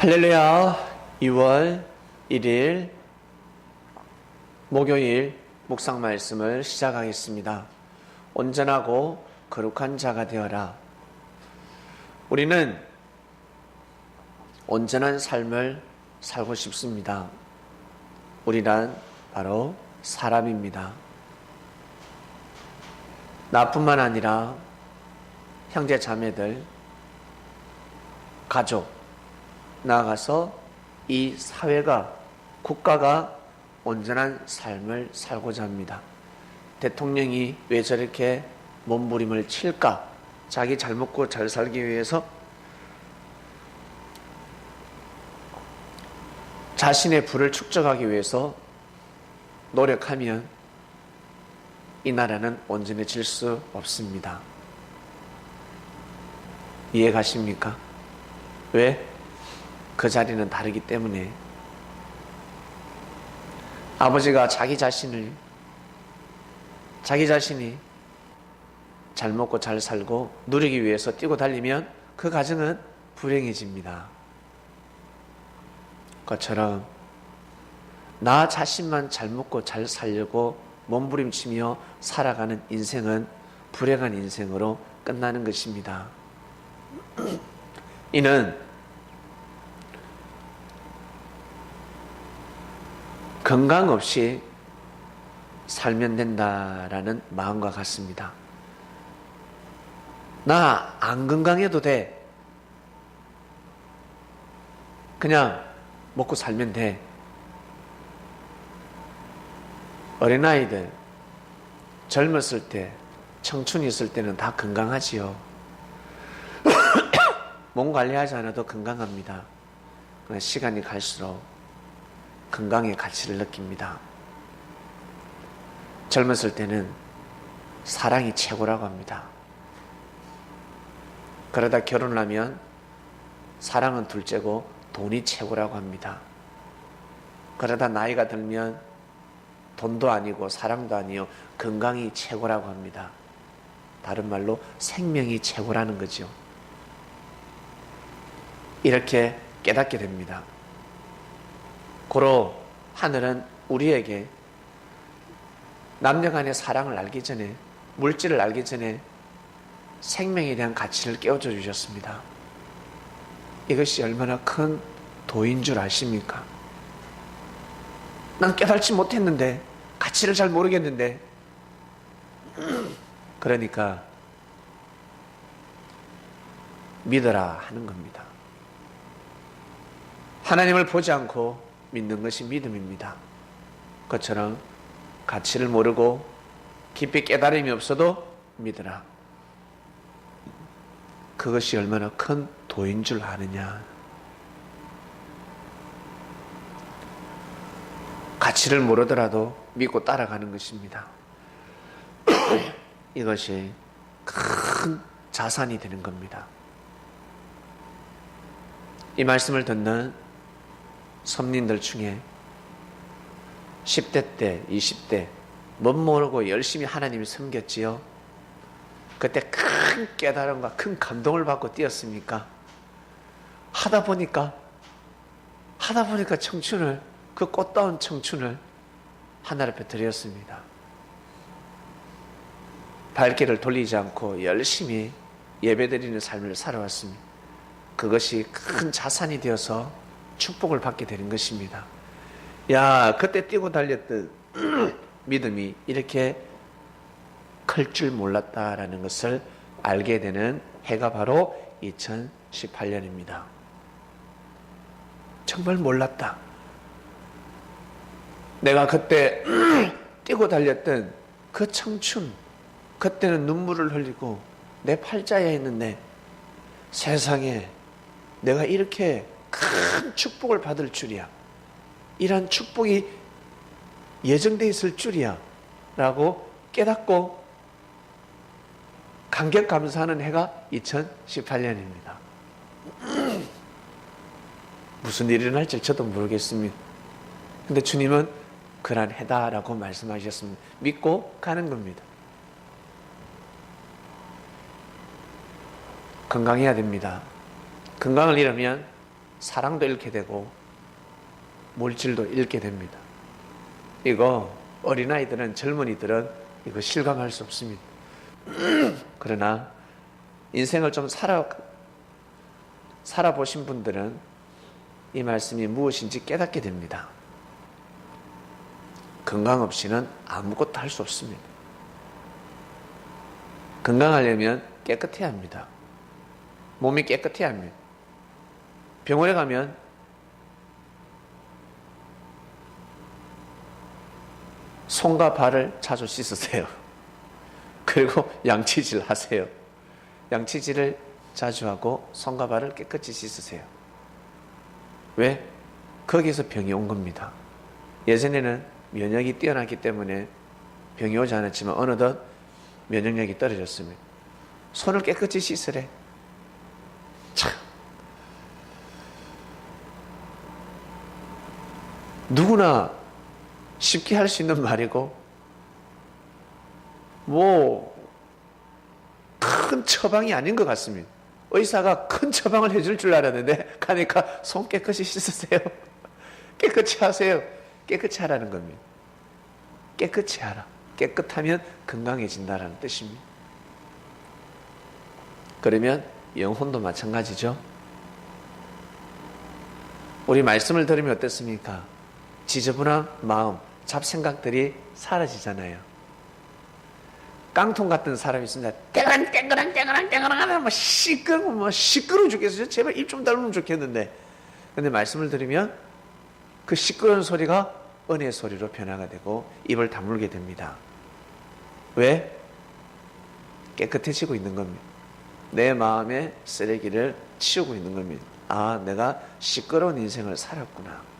할렐루야 2월 1일 목요일 묵상 말씀을 시작하겠습니다. 온전하고 거룩한 자가 되어라. 우리는 온전한 삶을 살고 싶습니다. 우리란 바로 사람입니다. 나뿐만 아니라 형제 자매들, 가족, 나아가서 이 사회가, 국가가 온전한 삶을 살고자 합니다. 대통령이 왜 저렇게 몸부림을 칠까? 자기 잘 먹고 잘 살기 위해서 자신의 부를 축적하기 위해서 노력하면 이 나라는 온전해질 수 없습니다. 이해 가십니까? 왜? 그 자리는 다르기 때문에 아버지가 자기 자신을 자기 자신이 잘 먹고 잘 살고 누리기 위해서 뛰고 달리면 그 가정은 불행해집니다. 그처럼 나 자신만 잘 먹고 잘 살려고 몸부림치며 살아가는 인생은 불행한 인생으로 끝나는 것입니다. 이는 건강 없이 살면 된다라는 마음과 같습니다. 나 안 건강해도 돼. 그냥 먹고 살면 돼. 어린아이들, 젊었을 때, 청춘이 있을 때는 다 건강하지요. 몸 관리하지 않아도 건강합니다. 시간이 갈수록 건강의 가치를 느낍니다. 젊었을 때는 사랑이 최고라고 합니다. 그러다 결혼을 하면 사랑은 둘째고 돈이 최고라고 합니다. 그러다 나이가 들면 돈도 아니고 사랑도 아니요 건강이 최고라고 합니다. 다른 말로 생명이 최고라는 거죠. 이렇게 깨닫게 됩니다. 고로 하늘은 우리에게 남녀 간의 사랑을 알기 전에 물질을 알기 전에 생명에 대한 가치를 깨워줘 주셨습니다. 이것이 얼마나 큰 도인 줄 아십니까? 난 깨달지 못했는데 가치를 잘 모르겠는데 그러니까 믿어라 하는 겁니다. 하나님을 보지 않고 믿는 것이 믿음입니다. 그처럼 가치를 모르고 깊이 깨달음이 없어도 믿으라. 그것이 얼마나 큰 도인 줄 아느냐. 가치를 모르더라도 믿고 따라가는 것입니다. 이것이 큰 자산이 되는 겁니다. 이 말씀을 듣는 선민들 중에 10대 때, 20대 못 모르고 열심히 하나님을 섬겼지요. 그때 큰 깨달음과 큰 감동을 받고 뛰었습니까? 하다 보니까 하다 보니까 청춘을 그 꽃다운 청춘을 하늘 앞에 드렸습니다. 발길을 돌리지 않고 열심히 예배드리는 삶을 살아왔습니다. 그것이 큰 자산이 되어서 축복을 받게 되는 것입니다. 야, 그때 뛰고 달렸던 믿음이 이렇게 클 줄 몰랐다라는 것을 알게 되는 해가 바로 2018년입니다. 정말 몰랐다. 내가 그때 뛰고 달렸던 그 청춘, 그때는 눈물을 흘리고 내 팔자에 있는데 세상에 내가 이렇게 큰 축복을 받을 줄이야. 이런 축복이 예정돼 있을 줄이야. 라고 깨닫고 감격 감사하는 해가 2018년입니다. 무슨 일이 일어날지 저도 모르겠습니다. 근데 주님은 그러한 해다라고 말씀하셨습니다. 믿고 가는 겁니다. 건강해야 됩니다. 건강을 잃으면 사랑도 잃게 되고 물질도 잃게 됩니다. 이거 어린아이들은 젊은이들은 이거 실감할 수 없습니다. 그러나 인생을 좀 살아 살아보신 분들은 이 말씀이 무엇인지 깨닫게 됩니다. 건강 없이는 아무것도 할 수 없습니다. 건강하려면 깨끗해야 합니다. 몸이 깨끗해야 합니다. 병원에 가면 손과 발을 자주 씻으세요. 그리고 양치질 하세요. 양치질을 자주 하고 손과 발을 깨끗이 씻으세요. 왜? 거기서 병이 온 겁니다. 예전에는 면역이 뛰어났기 때문에 병이 오지 않았지만 어느덧 면역력이 떨어졌습니다. 손을 깨끗이 씻으래. 참. 누구나 쉽게 할 수 있는 말이고, 뭐, 큰 처방이 아닌 것 같습니다. 의사가 큰 처방을 해줄 줄 알았는데, 가니까 손 깨끗이 씻으세요. 깨끗이 하세요. 깨끗이 하라는 겁니다. 깨끗이 하라. 깨끗하면 건강해진다라는 뜻입니다. 그러면 영혼도 마찬가지죠. 우리 말씀을 들으면 어떻습니까? 지저분한 마음, 잡생각들이 사라지잖아요. 깡통 같은 사람이 있습니다. 땡그랑 땡그랑 땡그랑 땡그랑 뭐 시끄러워 뭐 시끄러워 죽겠어요. 제발 입좀 닫으면 좋겠는데. 근데 말씀을 들으면 그 시끄러운 소리가 은혜 소리로 변화가 되고 입을 다물게 됩니다. 왜? 깨끗해지고 있는 겁니다. 내 마음의 쓰레기를 치우고 있는 겁니다. 아, 내가 시끄러운 인생을 살았구나.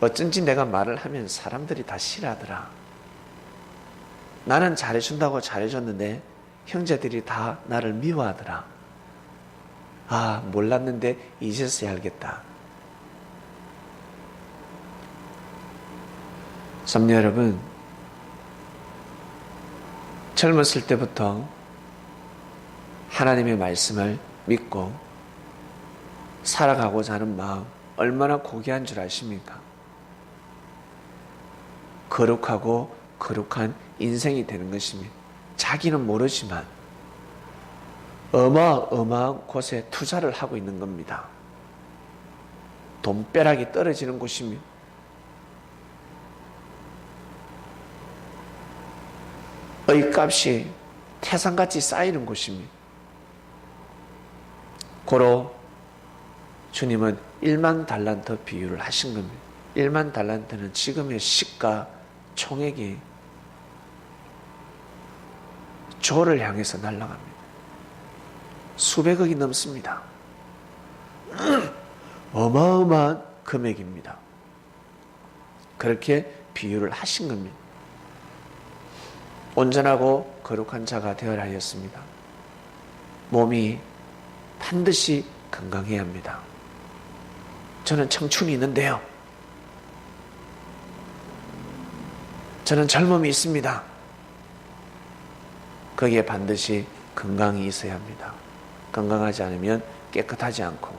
어쩐지 내가 말을 하면 사람들이 다 싫어하더라. 나는 잘해준다고 잘해줬는데 형제들이 다 나를 미워하더라. 아, 몰랐는데 이제서야 알겠다. 썸녀 여러분, 젊었을 때부터 하나님의 말씀을 믿고 살아가고자 하는 마음 얼마나 고귀한 줄 아십니까? 거룩하고 거룩한 인생이 되는 것입니다. 자기는 모르지만 어마어마한 곳에 투자를 하고 있는 겁니다. 돈벼락이 떨어지는 곳입니다. 의값이 태산같이 쌓이는 곳입니다. 고로 주님은 1만 달란트 비유를 하신 겁니다. 1만 달란트는 지금의 시가 총액이 조를 향해서 날아갑니다. 수백억이 넘습니다. 어마어마한 금액입니다. 그렇게 비유를 하신 겁니다. 온전하고 거룩한 자가 되어야 하였습니다. 몸이 반드시 건강해야 합니다. 저는 청춘이 있는데요. 저는 젊음이 있습니다. 거기에 반드시 건강이 있어야 합니다. 건강하지 않으면 깨끗하지 않고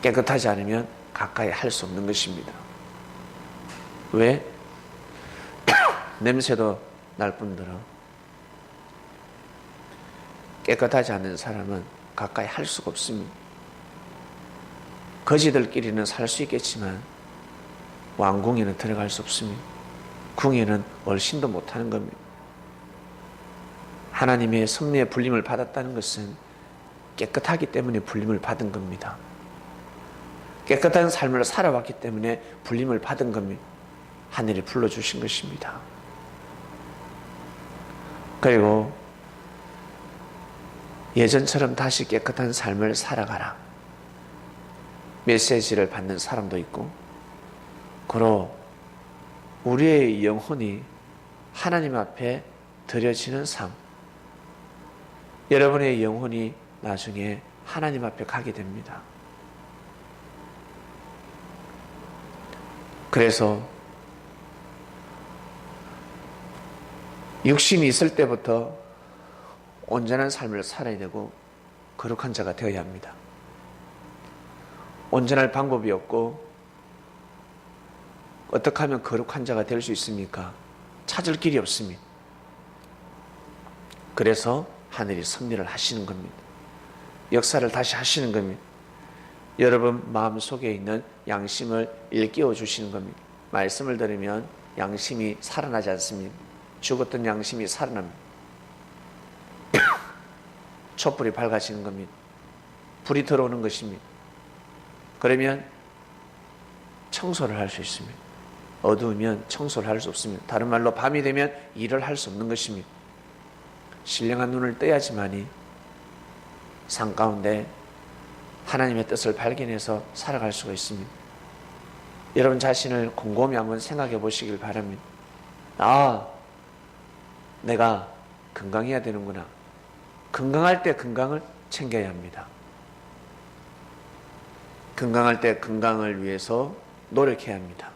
깨끗하지 않으면 가까이 할 수 없는 것입니다. 왜? 냄새도 날 뿐더러 깨끗하지 않은 사람은 가까이 할 수가 없습니다. 거지들끼리는 살 수 있겠지만 왕궁에는 들어갈 수 없습니다. 궁에는 얼씬도 못하는 겁니다. 하나님의 섭리의 불림을 받았다는 것은 깨끗하기 때문에 불림을 받은 겁니다. 깨끗한 삶을 살아왔기 때문에 불림을 받은 겁니다. 하늘이 불러주신 것입니다. 그리고 예전처럼 다시 깨끗한 삶을 살아가라. 메시지를 받는 사람도 있고, 그로 우리의 영혼이 하나님 앞에 드려지는 삶. 여러분의 영혼이 나중에 하나님 앞에 가게 됩니다. 그래서 육신이 있을 때부터 온전한 삶을 살아야 되고 거룩한 자가 되어야 합니다. 온전할 방법이 없고 어떻게 하면 거룩한 자가 될 수 있습니까? 찾을 길이 없습니다. 그래서 하늘이 섭리를 하시는 겁니다. 역사를 다시 하시는 겁니다. 여러분 마음 속에 있는 양심을 일깨워 주시는 겁니다. 말씀을 들으면 양심이 살아나지 않습니다. 죽었던 양심이 살아납니다. 촛불이 밝아지는 겁니다. 불이 들어오는 것입니다. 그러면 청소를 할 수 있습니다. 어두우면 청소를 할 수 없습니다. 다른 말로 밤이 되면 일을 할 수 없는 것입니다. 신령한 눈을 떠야지만이 산 가운데 하나님의 뜻을 발견해서 살아갈 수가 있습니다. 여러분 자신을 곰곰이 한번 생각해 보시길 바랍니다. 아, 내가 건강해야 되는구나. 건강할 때 건강을 챙겨야 합니다. 건강할 때 건강을 위해서 노력해야 합니다.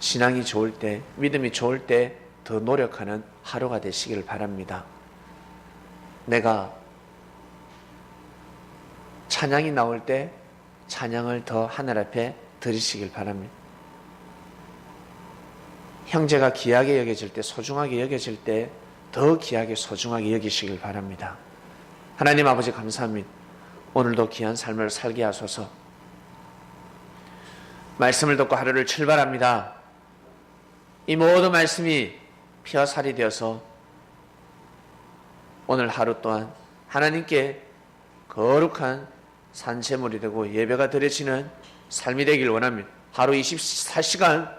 신앙이 좋을 때, 믿음이 좋을 때 더 노력하는 하루가 되시기를 바랍니다. 내가 찬양이 나올 때 찬양을 더 하늘 앞에 드리시길 바랍니다. 형제가 귀하게 여겨질 때, 소중하게 여겨질 때 더 귀하게 소중하게 여기시길 바랍니다. 하나님 아버지 감사합니다. 오늘도 귀한 삶을 살게 하소서. 말씀을 듣고 하루를 출발합니다. 이 모든 말씀이 피와 살이 되어서 오늘 하루 또한 하나님께 거룩한 산채물이 되고 예배가 드려지는 삶이 되길 원합니다. 하루 24시간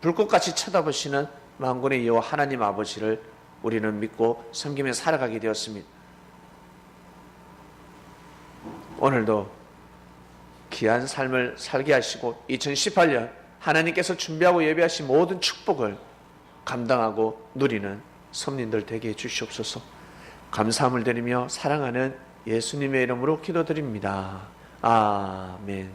불꽃같이 쳐다보시는 만군의 여호와 하나님 아버지를 우리는 믿고 섬기며 살아가게 되었습니다. 오늘도 귀한 삶을 살게 하시고 2018년 하나님께서 준비하고 예배하신 모든 축복을 감당하고 누리는 손님들 되게 해주시옵소서 감사함을 드리며 사랑하는 예수님의 이름으로 기도드립니다. 아멘.